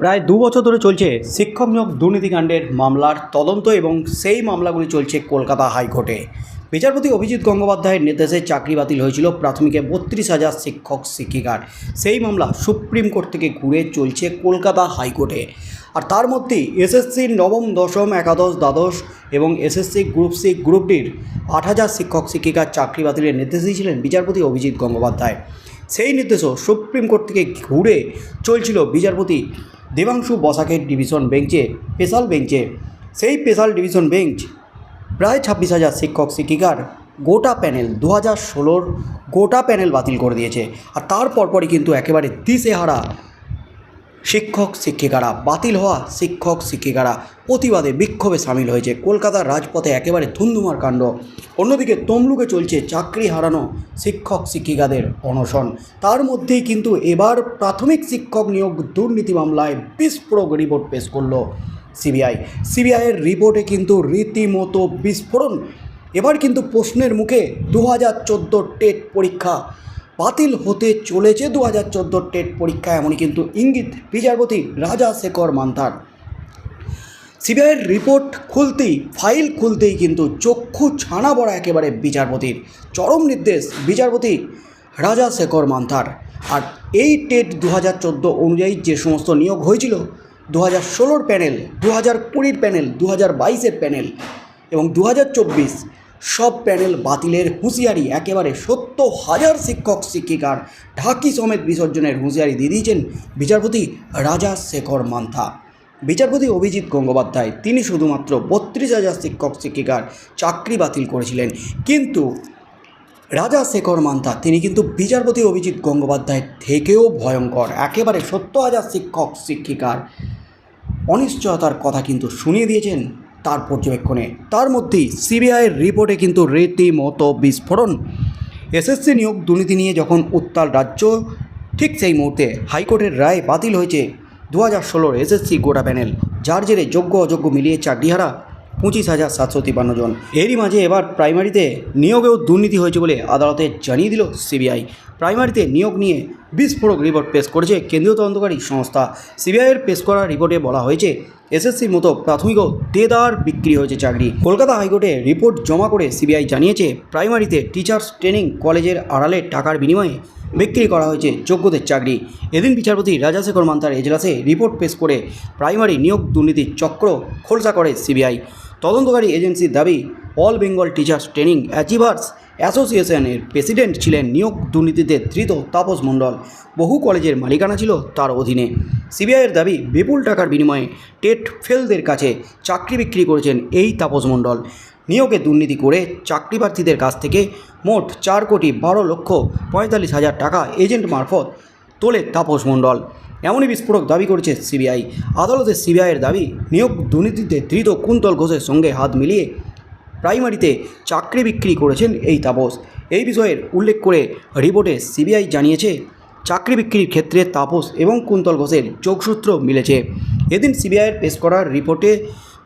প্রায় দু বছর ধরে চলছে শিক্ষক নিয়োগ দুর্নীতিকাণ্ডের মামলার তদন্ত এবং সেই মামলাগুলি চলছে কলকাতা হাইকোর্টে। বিচারপতি অভিজিৎ গঙ্গোপাধ্যায়ের নির্দেশে চাকরি বাতিল হয়েছিল প্রাথমিকে বত্রিশ হাজার শিক্ষক শিক্ষিকার। সেই মামলা সুপ্রিম কোর্ট থেকে ঘুরে চলছে কলকাতা হাইকোর্টে। আর তার মধ্যেই এসএসসি নবম, দশম, একাদশ, দ্বাদশ এবং এসএসসি গ্রুপ সি, গ্রুপ ডির আট হাজার শিক্ষক শিক্ষিকার চাকরি বাতিলের নির্দেশ দিয়েছিলেন বিচারপতি অভিজিৎ গঙ্গোপাধ্যায়। সেই নির্দেশও সুপ্রিম কোর্ট থেকে ঘুরে চলছিল বিচারপতি দেবাংশু বসাকের ডিভিশন বেঞ্চে, স্পেশাল বেঞ্চে। সেই স্পেশাল ডিভিশন বেঞ্চ প্রায় ছাব্বিশ হাজার শিক্ষক শিক্ষিকার গোটা প্যানেল দু হাজার ষোলোর গোটা প্যানেল বাতিল করে দিয়েছে। আর তার পরপরই কিন্তু একেবারে দিশেহারা শিক্ষক শিক্ষিকারা বাতিল হওয়া শিক্ষক শিক্ষিকারা প্রতিবাদে বিক্ষোভে সামিল হয়েছে। কলকাতার রাজপথে একেবারে ধুন্ধুমার কাণ্ড। অন্যদিকে তমলুকে চলছে চাকরি হারানো শিক্ষক শিক্ষিকাদের অনশন। তার মধ্যেই কিন্তু এবার প্রাথমিক শিক্ষক নিয়োগ দুর্নীতি মামলায় বিস্ফোরক রিপোর্ট পেশ করল সিবিআই। সিবিআইয়ের রিপোর্টে কিন্তু রীতিমতো বিস্ফোরণ। এবার কিন্তু প্রশ্নের মুখে দু হাজার চোদ্দ টেট পরীক্ষা। বাতিল হতে চলেছে দু হাজার চোদ্দোর টেট পরীক্ষা, এমনই কিন্তু ইঙ্গিত বিচারপতি রাজা শেখর মান্থার। সিবিআইয়ের রিপোর্ট খুলতেই, ফাইল খুলতেই কিন্তু চক্ষু ছানা বড়া একেবারে বিচারপতির। চরম নির্দেশ বিচারপতি রাজা শেখর মান্থার। আর এই টেট দু হাজার চোদ্দ অনুযায়ী যে সমস্ত নিয়োগ হয়েছিল, দু হাজার ষোলোর প্যানেল, দু হাজার কুড়ির প্যানেল, দু হাজার বাইশের প্যানেল এবং দু হাজার চব্বিশ সব প্যানেল বাতিলের হুঁশিয়ারি একেবারে সত্তর হাজার শিক্ষক শিক্ষিকার ঢাকি সমেত বিসর্জনের হুঁশিয়ারি দিয়ে দিয়েছেন বিচারপতি রাজা শেখর মান্থা। বিচারপতি অভিজিৎ গঙ্গোপাধ্যায়, তিনি শুধুমাত্র বত্রিশ হাজার শিক্ষক শিক্ষিকার চাকরি বাতিল করেছিলেন। কিন্তু রাজা শেখর মান্তা তিনি কিন্তু বিচারপতি অভিজিৎ গঙ্গোপাধ্যায় থেকেও ভয়ঙ্কর, একেবারে সত্তর হাজার শিক্ষক শিক্ষিকার অনিশ্চয়তার কথা কিন্তু শুনিয়ে দিয়েছেন। তার পর্যবেক্ষণে। তার মধ্যেই সিবিআইয়ের রিপোর্টে কিন্তু রীতিমতো বিস্ফোরণ। এসএসসি নিয়োগ দুর্নীতি নিয়ে যখন উত্তাল রাজ্য, ঠিক সেই মুহূর্তে হাইকোর্টের রায় বাতিল হয়েছে। দু হাজার ষোলোর এসএসসি গোটা প্যানেল, যার জেরে যোগ্য অযোগ্য মিলিয়ে চাকরিহারা পঁচিশ হাজার সাতশো তিপ্পান্ন জন। এরই মাঝে এবার প্রাইমারিতে নিয়োগেও দুর্নীতি হয়েছে বলে আদালতে জানিয়ে দিল সিবিআই। প্রাইমারিতে নিয়োগ নিয়ে বিস্ফোরক রিপোর্ট পেশ করেছে কেন্দ্রীয় তদন্তকারী সংস্থা। সিবিআইয়ের পেশ করা রিপোর্টে বলা হয়েছে, এসএসসির মতো প্রাথমিকও দেদার বিক্রি হয়েছে চাকরি। কলকাতা হাইকোর্টে রিপোর্ট জমা করে সিবিআই জানিয়েছে, প্রাইমারিতে টিচার্স ট্রেনিং কলেজের আড়ালে টাকার বিনিময়ে বিক্রি করা হয়েছে যোগ্যদের চাকরি। এদিন বিচারপতি রাজাশেখর মান্তার এজলাসে রিপোর্ট পেশ করে প্রাইমারি নিয়োগ দুর্নীতির চক্র খোলসা করে সিবিআই। তদন্তকারী এজেন্সির দাবি, All Bengal Teachers Training Achievers অ্যাসোসিয়েশনের প্রেসিডেন্ট ছিলেন নিয়োগ দুর্নীতিতে ধৃত তাপস মণ্ডল। বহু কলেজের মালিকানা ছিল তার অধীনে। সিবিআইয়ের দাবি, বিপুল টাকার বিনিময়ে টেট ফেলদের কাছে চাকরি বিক্রি করেছেন এই তাপস মণ্ডল। নিয়োগে দুর্নীতি করে চাকরি প্রার্থীদের কাছ থেকে মোট চার কোটি বারো লক্ষ পঁয়তাল্লিশ হাজার টাকা এজেন্ট মারফত তোলে তাপস মণ্ডল। এমনই বিস্ফোরক দাবি করেছে সিবিআই। আদালতে সিবিআইয়ের দাবি, নিয়োগ দুর্নীতিতে ধৃত কুন্তল ঘোষের সঙ্গে হাত মিলিয়ে প্রাইমারিতে চাকরি বিক্রি করেছেন এই তাপস। এই বিষয়ের উল্লেখ করে রিপোর্টে সিবিআই জানিয়েছে, চাকরি বিক্রির ক্ষেত্রে তাপস এবং কুন্তল ঘোষের যোগসূত্র মিলেছে। এদিন সিবিআইয়ের পেশ করার রিপোর্টে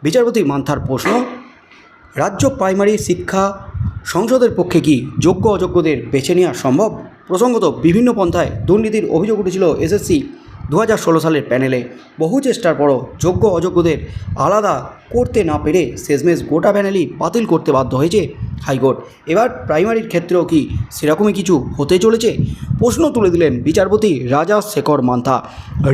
বিচারপতি মান্থার প্রশ্ন, রাজ্য প্রাইমারি শিক্ষা সংসদের পক্ষে কি যোগ্য অযোগ্যদের বেছে নেওয়া সম্ভব? প্রসঙ্গত বিভিন্ন পন্থায় দুর্নীতির অভিযোগ উঠেছিল এসএসসি দু সালের প্যানেলে বহু চেষ্টার পরও যোগ্য অযোগ্যদের আলাদা করতে না পেরে শেষমেশ গোটা প্যানেলই বাতিল করতে বাধ্য হয়েছে হাইকোর্ট। এবার প্রাইমারির ক্ষেত্রেও কি সেরকমই কিছু হতে চলেছে? প্রশ্ন তুলে দিলেন বিচারপতি রাজা শেখর মান্থা।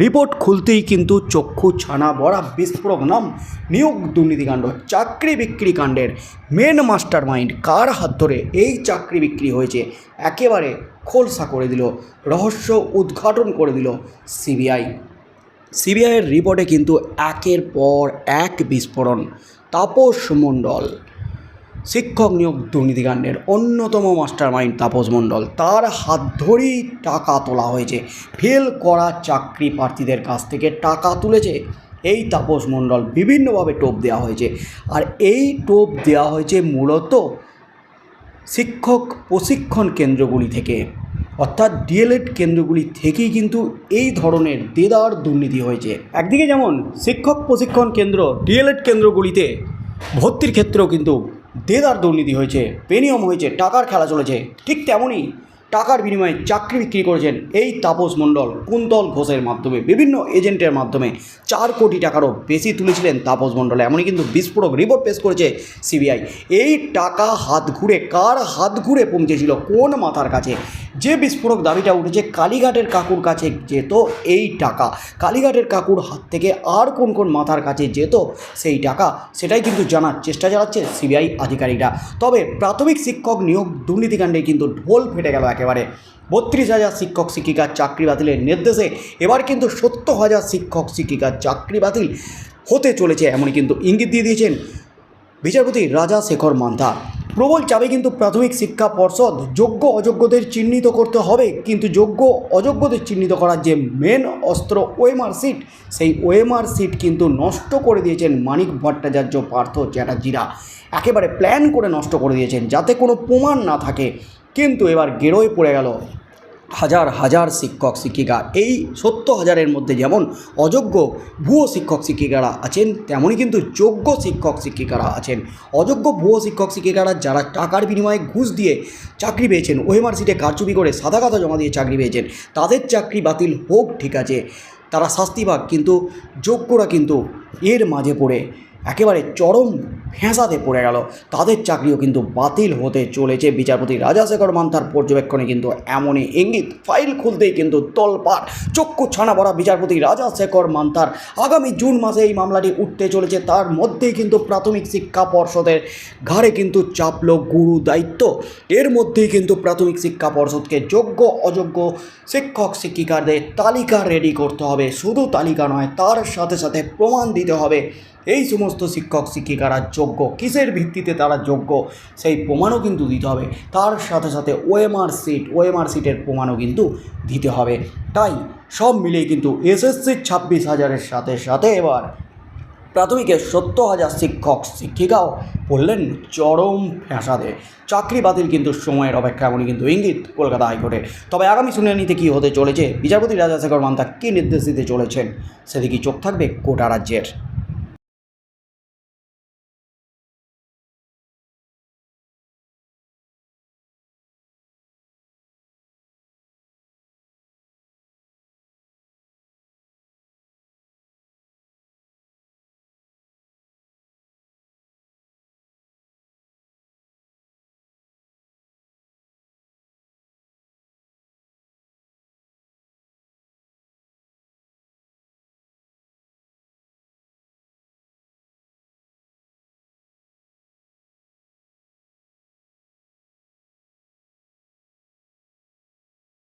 রিপোর্ট খুলতেই কিন্তু চক্ষু ছানা বড়া বিস্ফোরক নাম নিয়োগ দুর্নীতিকাণ্ড, চাকরি বিক্রি কাণ্ডের মেন মাস্টার মাইন্ড কার হাত ধরে এই চাকরি বিক্রি হয়েছে? একেবারে খোলসা করে দিল, রহস্য উদ্ঘাটন করে দিল সিবিআই সিবিআইয়ের রিপোর্টে কিন্তু একের পর এক বিস্ফোরণ। তাপস মণ্ডল, শিক্ষক নিয়োগ দুর্নীতিকাণ্ডের অন্যতম মাস্টার মাইন্ড তাপস মণ্ডল। তার হাত ধরেই টাকা তোলা হয়েছে। ফেল করা চাকরি প্রার্থীদের কাছ থেকে টাকা তুলেছে। এই তাপস মণ্ডল বিভিন্নভাবে টোপ দেওয়া হয়েছে। আর এই টোপ দেওয়া হয়েছে মূলত শিক্ষক প্রশিক্ষণ কেন্দ্রগুলি থেকে। অর্থাৎ ডিএলএড কেন্দ্রগুলি থেকেই কিন্তু এই ধরনের দেদার দুর্নীতি হয়েছে। একদিকে যেমন শিক্ষক প্রশিক্ষণ কেন্দ্র ডিএলএড কেন্দ্রগুলিতে ভর্তির ক্ষেত্রেও কিন্তু দেদার দুর্নীতি হয়েছে। বেনিয়ম হয়েছে, টাকার খেলা চলেছে। ঠিক তেমনই টাকার বিনিময়ে চাকরি বিক্রি করেছেন এই তাপস মণ্ডল কুন্তল ঘোষের মাধ্যমে, বিভিন্ন এজেন্টের মাধ্যমে। চার কোটি টাকারও বেশি তুলেছিলেন তাপস মণ্ডল, এমনই কিন্তু বিস্ফোরক রিপোর্ট পেশ করেছে সিবিআই এই টাকা হাত ঘুরে কার হাত ঘুরে পৌঁছেছিল কোন মাথার কাছে? যে বিস্ফোরক দাবিটা উঠেছে কালীঘাটের কাকুর কাছে যেত এই টাকা। কালীঘাটের কাকুর হাত থেকে আর কোন কোন মাথার কাছে যেত সেই টাকা, সেটাই কিন্তু জানার চেষ্টা চালাচ্ছে সিবিআই আধিকারিকরা। তবে প্রাথমিক শিক্ষক নিয়োগ দুর্নীতিকাণ্ডে কিন্তু ঢোল ফেটে গেল একেবারে বত্রিশ হাজার শিক্ষক শিক্ষিকার চাকরি বাতিলের নির্দেশে এবার কিন্তু সত্তর হাজার শিক্ষক শিক্ষিকার চাকরি বাতিল হতে চলেছে, এমনই কিন্তু ইঙ্গিত দিয়ে দিয়েছেন বিচারপতি রাজা শেখর মান্থা। প্রবল চাপে কিন্তু প্রাথমিক শিক্ষা পর্ষদ যোগ্য অযোগ্যদের চিহ্নিত করতে হবে, কিন্তু যোগ্য অযোগ্যদের চিহ্নিত করার যে মেন অস্ত্র ওএমআর সিট, সেই ওএমআর সিট কিন্তু নষ্ট করে দিয়েছেন মানিক ভট্টাচার্য, পার্থ চ্যাটার্জিরা। একেবারে প্ল্যান করে নষ্ট করে দিয়েছেন, যাতে কোনো প্রমাণ না থাকে। কিন্তু এবার গেরোয় পড়ে গেল হাজার হাজার শিক্ষক শিক্ষিকা। এই সত্তর হাজারের মধ্যে যেমন অযোগ্য ভুয়ো শিক্ষক শিক্ষিকারা আছেন, তেমনই কিন্তু যোগ্য শিক্ষক শিক্ষিকারা আছেন। অযোগ্য ভুয়ো শিক্ষক শিক্ষিকারা যারা টাকার বিনিময়ে ঘুষ দিয়ে চাকরি পেয়েছেন ওএমআর সিটে কারচুপি করে সাদা কাদা জমা দিয়ে চাকরি পেয়েছেন, তাদের চাকরি বাতিল হোক, ঠিক আছে, তারা শাস্তি পাক, কিন্তু যোগ্যরা কিন্তু এর মাঝে পড়ে একেবারে চরম ফেঁসাতে পড়ে গেল। তাদের চাকরিও কিন্তু বাতিল হতে চলেছে। বিচারপতি রাজাশেখর মান্থার পর্যবেক্ষণে কিন্তু এমনই ইঙ্গিত। ফাইল খুলতেই কিন্তু তোলপাড় চক্ষু ছানা ভরা বিচারপতি রাজাশেখর মান্থার আগামী জুন মাসে এই মামলাটি উঠতে চলেছে। তার মধ্যেই কিন্তু প্রাথমিক শিক্ষা পর্ষদের ঘাড়ে কিন্তু চাপলো গুরু দায়িত্ব। এর মধ্যেই কিন্তু প্রাথমিক শিক্ষা পর্ষদকে যোগ্য, অযোগ্য শিক্ষক শিক্ষিকাদের তালিকা রেডি করতে হবে। শুধু তালিকা নয়, তার সাথে সাথে প্রমাণ দিতে হবে। এই সমস্ত শিক্ষক, শিক্ষিকারা যোগ্য। কিসের ভিত্তিতে তারা যোগ্য? সেই প্রমাণও কিন্তু দিতে হবে। তার সাথে সাথে ওএমআর সিট ওএমআর সিটের প্রমাণও কিন্তু দিতে হবে। তাই সব মিলিয়ে কিন্তু এসএসসির ছাব্বিশ হাজারের সাথে সাথে এবার প্রাথমিকের সত্তর হাজার শিক্ষক, শিক্ষিকাও পড়লেন চরম ফ্যাসাদে চাকরি বাতিল কিন্তু সময়ের অপেক্ষা, এমনই কিন্তু ইঙ্গিত কলকাতা হাইকোর্টে। তবে আগামী শুনানিতে কী হতে চলেছে? বিচারপতি রাজাশেখর মান্তা কী নির্দেশ দিতে চলেছেন? সেদিকে চোখ থাকবে গোটা রাজ্যের?